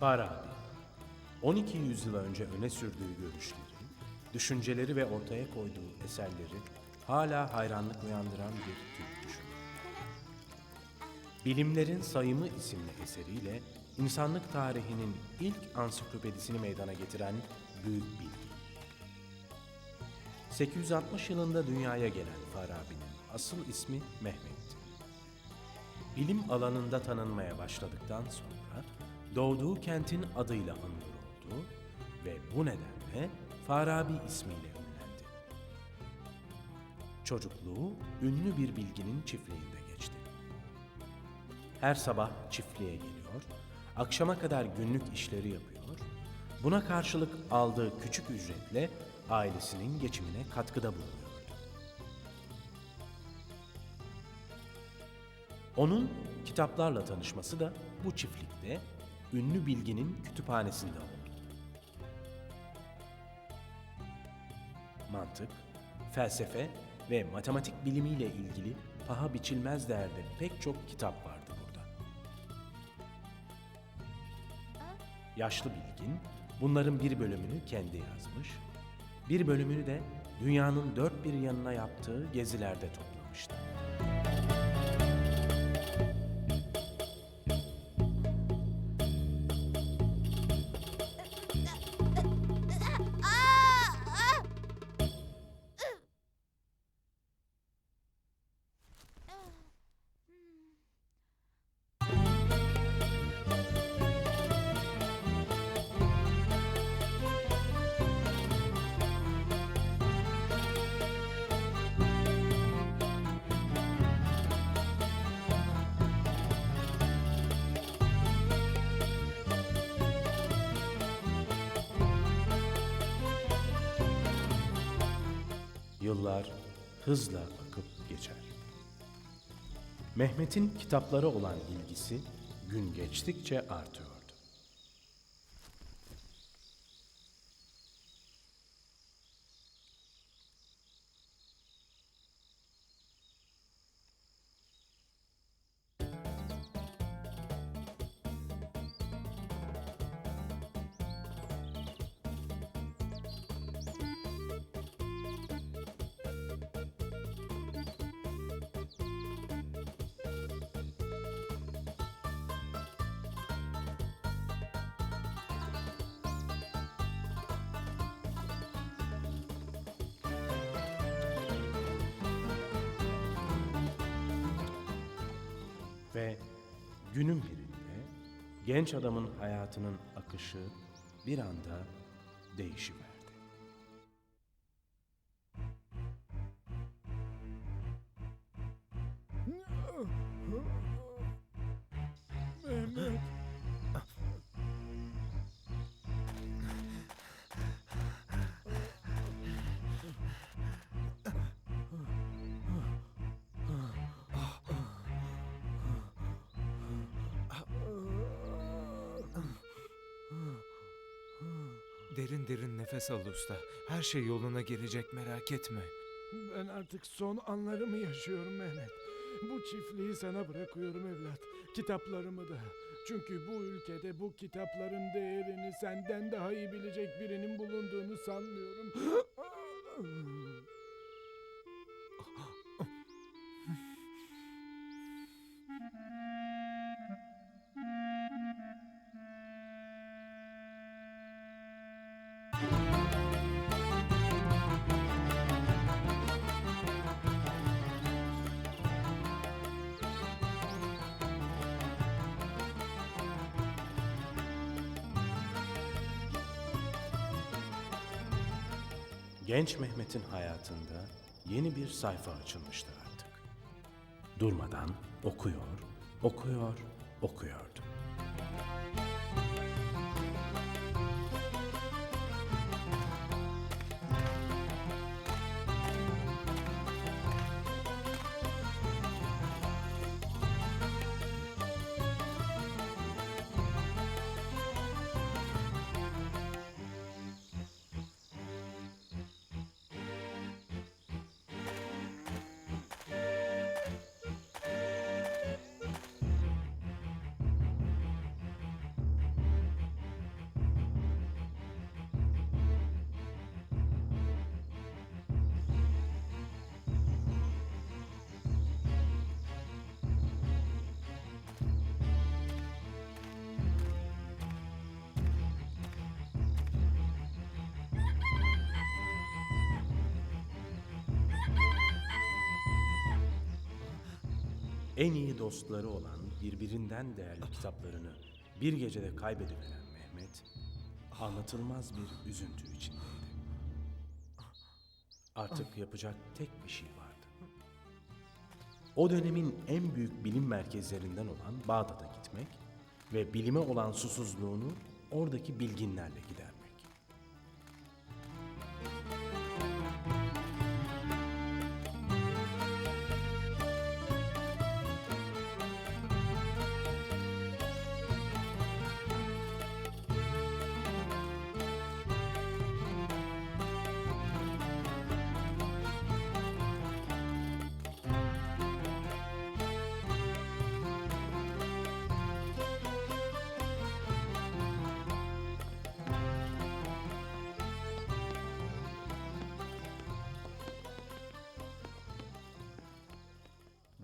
Farabi, 12 yüzyıl önce öne sürdüğü görüşleri, düşünceleri ve ortaya koyduğu eserleri hala hayranlık uyandıran bir Türk düşünür. Bilimlerin Sayımı isimli eseriyle insanlık tarihinin ilk ansiklopedisini meydana getiren büyük bilgi. 860 yılında dünyaya gelen Farabi'nin asıl ismi Mehmet'ti. Bilim alanında tanınmaya başladıktan sonra doğduğu kentin adıyla anılır oldu ve bu nedenle Farabi ismiyle ünlendi. Çocukluğu ünlü bir bilginin çiftliğinde geçti. Her sabah çiftliğe geliyor, akşama kadar günlük işleri yapıyor, buna karşılık aldığı küçük ücretle ailesinin geçimine katkıda bulunuyordu. Onun kitaplarla tanışması da bu çiftlikte ünlü bilginin kütüphanesinde oldu. Mantık, felsefe ve matematik bilimiyle ilgili paha biçilmez değerde pek çok kitap vardı burada. Yaşlı bilgin bunların bir bölümünü kendi yazmış, bir bölümünü de dünyanın dört bir yanına yaptığı gezilerde toplamıştı. Yıllar hızla akıp geçer. Mehmet'in kitaplara olan ilgisi gün geçtikçe artıyordu. Günün birinde genç adamın hayatının akışı bir anda değişiverdi. Derin derin nefes al usta. Her şey yoluna girecek merak etme. Ben artık son anlarımı yaşıyorum Mehmet. Bu çiftliği sana bırakıyorum evlat. Kitaplarımı da. Çünkü bu ülkede bu kitapların değerini senden daha iyi bilecek birinin bulunduğunu sanmıyorum. Genç Mehmet'in hayatında yeni bir sayfa açılmıştı artık. Durmadan okuyor, okuyor, okuyordu. En iyi dostları olan birbirinden değerli kitaplarını bir gecede kaybediveren Mehmet, anlatılmaz bir üzüntü içindeydi. Artık yapacak tek bir şey vardı. O dönemin en büyük bilim merkezlerinden olan Bağdat'a gitmek ve bilime olan susuzluğunu oradaki bilginlerle gidermek.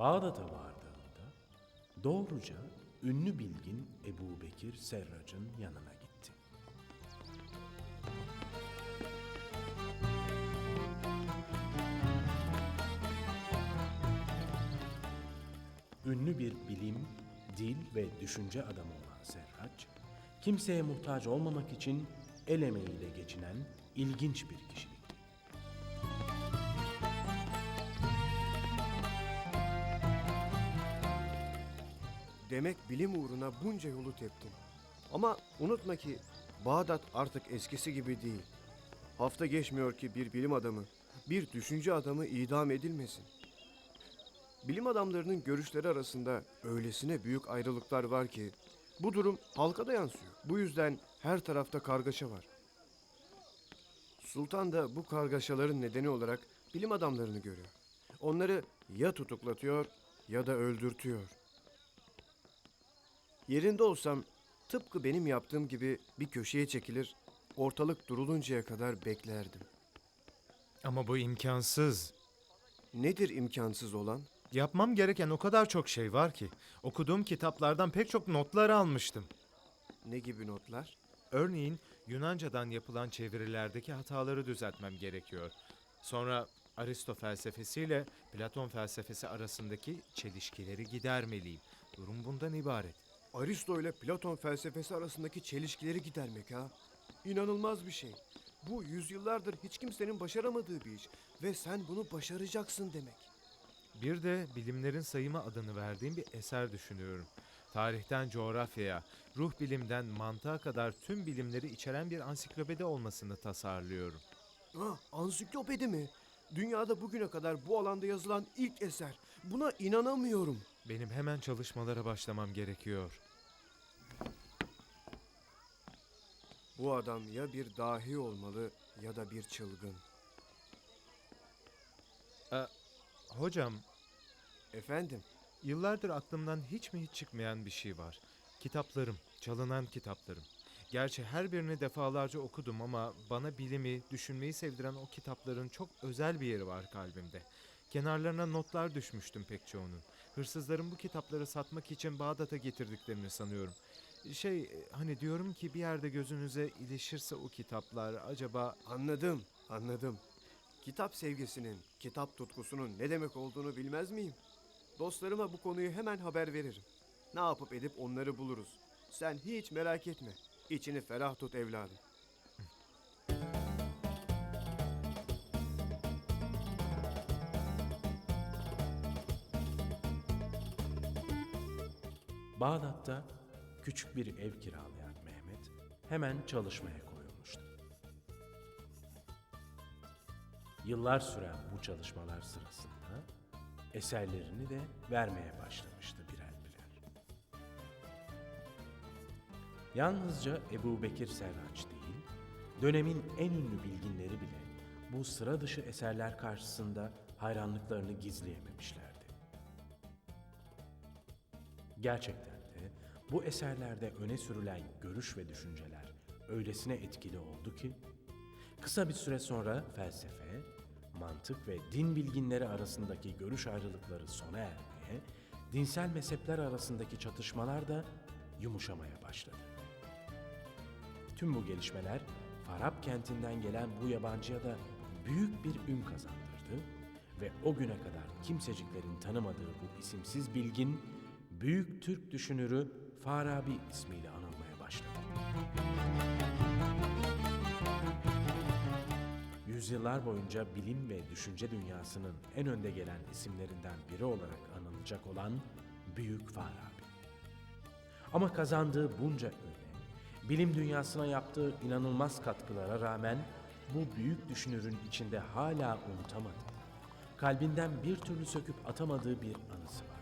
Bağdat'a vardığında doğruca ünlü bilgin Ebu Bekir Serrac'ın yanına gitti. Ünlü bir bilim, dil ve düşünce adamı olan Serraç, kimseye muhtaç olmamak için el emeğiyle geçinen ilginç bir kişilikti. Demek bilim uğruna bunca yolu teptin. Ama unutma ki Bağdat artık eskisi gibi değil. Hafta geçmiyor ki bir bilim adamı, bir düşünce adamı idam edilmesin. Bilim adamlarının görüşleri arasında öylesine büyük ayrılıklar var ki bu durum halka da yansıyor. Bu yüzden her tarafta kargaşa var. Sultan da bu kargaşaların nedeni olarak bilim adamlarını görüyor. Onları ya tutuklatıyor ya da öldürtüyor. Yerinde olsam tıpkı benim yaptığım gibi bir köşeye çekilir, ortalık duruluncaya kadar beklerdim. Ama bu imkansız. Nedir imkansız olan? Yapmam gereken o kadar çok şey var ki. Okuduğum kitaplardan pek çok notlar almıştım. Ne gibi notlar? Örneğin Yunancadan yapılan çevirilerdeki hataları düzeltmem gerekiyor. Sonra Aristo felsefesiyle Platon felsefesi arasındaki çelişkileri gidermeliyim. Durum bundan ibaret. Aristo ile Platon felsefesi arasındaki çelişkileri gidermek ha. İnanılmaz bir şey. Bu yüzyıllardır hiç kimsenin başaramadığı bir iş ve sen bunu başaracaksın demek. Bir de bilimlerin sayımı adını verdiğim bir eser düşünüyorum. Tarihten coğrafyaya, ruh bilimden mantığa kadar tüm bilimleri içeren bir ansiklopedi olmasını tasarlıyorum. Ha, ansiklopedi mi? Dünyada bugüne kadar bu alanda yazılan ilk eser. Buna inanamıyorum. Benim hemen çalışmalara başlamam gerekiyor. Bu adam ya bir dahi olmalı ya da bir çılgın. Hocam, Efendim? yıllardır aklımdan hiç mi hiç çıkmayan bir şey var. Kitaplarım, çalınan kitaplarım. Gerçi her birini defalarca okudum ama bana bilimi, düşünmeyi sevdiren o kitapların çok özel bir yeri var kalbimde. Kenarlarına notlar düşmüştüm pek çoğunun. Hırsızların bu kitapları satmak için Bağdat'a getirdiklerini sanıyorum. Şey, hani diyorum ki bir yerde gözünüze ilişirse o kitaplar acaba... Anladım, anladım. Kitap sevgisinin, kitap tutkusunun ne demek olduğunu bilmez miyim? Dostlarıma bu konuyu hemen haber veririm. Ne yapıp edip onları buluruz. Sen hiç merak etme. İçini ferah tut evladım. Bağdat'ta küçük bir ev kiralayan Mehmet hemen çalışmaya koyulmuştu. Yıllar süren bu çalışmalar sırasında eserlerini de vermeye başlamıştı birer birer. Yalnızca Ebu Bekir Serraç değil, dönemin en ünlü bilginleri bile bu sıra dışı eserler karşısında hayranlıklarını gizleyememişlerdi. Gerçekten bu eserlerde öne sürülen görüş ve düşünceler öylesine etkili oldu ki kısa bir süre sonra felsefe, mantık ve din bilginleri arasındaki görüş ayrılıkları sona ermeye, dinsel mezhepler arasındaki çatışmalar da yumuşamaya başladı. Tüm bu gelişmeler Farab kentinden gelen bu yabancıya da büyük bir ün kazandırdı Ve o güne kadar kimseciklerin tanımadığı bu isimsiz bilgin, büyük Türk düşünürü Farabi ismiyle anılmaya başladı. Yüzyıllar boyunca bilim ve düşünce dünyasının en önde gelen isimlerinden biri olarak anılacak olan Büyük Farabi. Ama kazandığı bunca öne, bilim dünyasına yaptığı inanılmaz katkılara rağmen bu büyük düşünürün içinde hala unutamadığı, kalbinden bir türlü söküp atamadığı bir anısı vardı.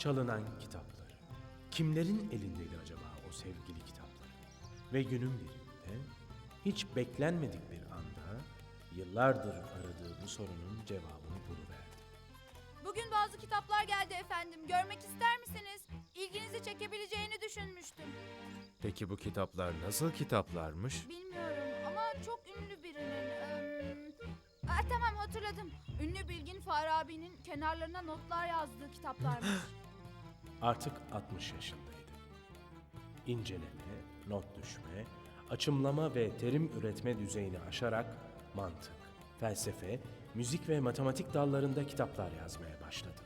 Çalınan kitapları. Kimlerin elindeydi acaba o sevgili kitaplar? Ve günün birinde hiç beklenmedik bir anda yıllardır aradığı bu sorunun cevabını buluverdi. Bugün bazı kitaplar geldi efendim. Görmek ister misiniz? İlginizi çekebileceğini düşünmüştüm. Peki bu kitaplar nasıl kitaplarmış? Bilmiyorum ama çok ünlü birinin. eee, Aa, tamam hatırladım. Ünlü bilgin Farabi'nin kenarlarına notlar yazdığı kitaplarmış. Artık 60 yaşındaydı. İnceleme, not düşme, açımlama ve terim üretme düzeyini aşarak mantık, felsefe, müzik ve matematik dallarında kitaplar yazmaya başladı.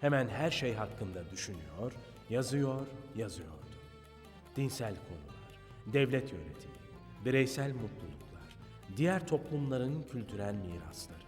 Hemen her şey hakkında düşünüyor, yazıyor, yazıyordu. Dinsel konular, devlet yönetimi, bireysel mutluluklar, diğer toplumların kültürel mirasları.